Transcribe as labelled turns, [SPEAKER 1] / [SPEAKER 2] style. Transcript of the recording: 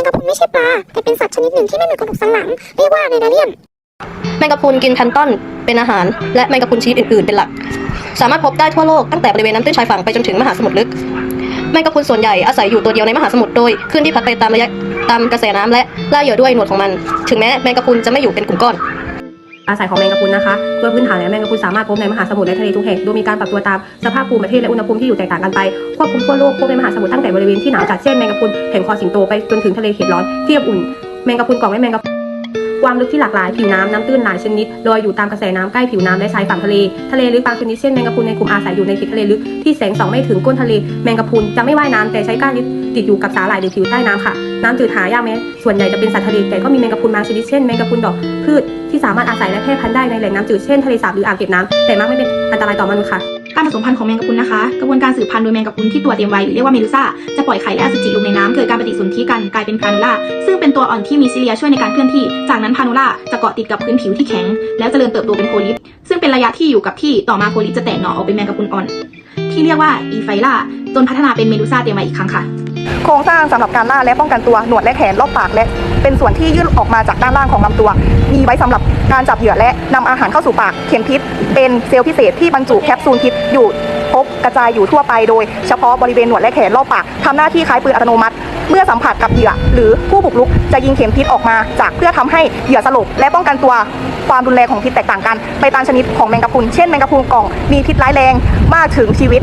[SPEAKER 1] งกะพุนไม่ใช่ปลาแต่เป็นสัตว์ชนิดหนึ่งที่ไม่เหมือนกระดูกสันหลังเรียกว่าเนดาเรียม
[SPEAKER 2] แมงกะพรุนกินแพลนต้นเป็นอาหาร และแมงกะพรุนชนิดอื่นๆ เป็นหลัก สามารถพบได้ทั่วโลกตั้งแต่บริเวณน้ำตื้นชายฝั่งไปจนถึงมหาสมุทรลึก แมงกะพรุนส่วนใหญ่อาศัยอยู่ตัวเดียวในมหาสมุทรโดยขึ้นที่พัดไปตามระยะตามกระแสน้ำและล่าเหยื่อด้วยหนวดของมัน ถึงแม้แมงกะพรุนจะไม่อยู่เป็นกลุ่มก้อน
[SPEAKER 3] อาศัยของแมงกะพรุนนะคะโดยพื้นฐานแล้วแมงกะพรุนสามารถพบในมหาสมุทรและทะเลทุกแห่งโดยมีการปรับตัวตามสภาพภูมิประเทศและอุณหภูมิที่อยู่แตกต่างกันไปควบคุมขั้วโลกพบในมหาสมุทรตั้งแต่บริเวณที่หนาวจัดเช่นแมงกะพรุนแห่งคอสิงโตไปจนถึงทะเลเขตร้อนที่อบอุ่นแมงกะพรุนกล่องและแมงกะพรุน ความลึกที่หลากหลายผิวน้ำน้ำตื้นหลายชนิดลอยอยู่ตามกระแสน้ำใกล้ผิวน้ำและชายฝั่งทะเลทะเลลึกบางชนิดเช่นแมงกะพรุนในกลุ่มอาศัยอยู่ในเขตทะเลลึกที่แสงส่องไม่ถึงก้นทะเลแมงกะพรุนจะไม่ว่ายน้ำแต่ใช้ก้านยึดติดอยู่กับสาหร่ายหรือผิวใต้น้ำค่ะ น้ำจืดหายากแม้ส่วนใหญ่จะเป็นสัตว์ทะเลแต่ก็มีแมงกะพรุนบางชนิดเช่นแมงกะพรุนดอกพืชที่สามารถอาศัยและแพร่พันธุ์ได้ในแหล่งน้ำจืดเช่นทะเลสาบหรืออ่างเก็บน้ำแต่มักไม่เป็นอันตรายต่อมนุษย์ค่ะ
[SPEAKER 4] การผสมพันธุ์ของแมงกะพรุนนะคะ กระบวนการสืบพันธุ์โดยแมงกะพรุนที่ตัวเตรียมไว้หรือเรียกว่าเมดูซ่าจะปล่อยไข่และอสุจิลงในน้ำเกิดการปฏิสนธิกันกลายเป็นพานูล่าซึ่งเป็นตัวอ่อนที่มีซิเลียช่วยในการเคลื่อนที่จากนั้นพานูล่าจะเกาะติดกับพื้นผิวที่แข็ง แล้วจเจริญเติบโตเป็นโพลิป ซึ่งเป็นระยะที่อยู่กับที่ต่อมาโพลิปจะแตกหน่อออกเป็นแมงกะพรุนอ่อน ที่เรียกว่าอีไฟล่าจนพัฒนาเป็นเมดูซ่าเตียมไว้อีกครั้งค่ะ
[SPEAKER 5] โครงสร้างสำหรับการล่าและป้องกันตัวหนวดและแขนรอบปากและ เป็นส่วนที่ยื่นออกมาจากด้านล่างของลำตัว มีไว้สำหรับการจับเหยื่อและนำอาหารเข้าสู่ปากเข็มพิษ เป็นเซลล์พิเศษที่บรรจุแคปซูลพิษอยู่ พบกระจายอยู่ทั่วไปโดยเฉพาะบริเวณหนวดและแขนรอบปากทำหน้าที่คล้ายปืนอัตโนมัติ เมื่อสัมผัสกับเหยื่อ หรือผู้บุกรุกจะยิงเข็มพิษออกมา จากเพื่อทำให้เหยื่อสลบและป้องกันตัวความรุนแรงของพิษแตกต่างกัน ไปตามชนิดของแมงกะพรุนเช่นแมงกะพรุนกล่องมีพิษร้ายแรงมากถึงชีวิต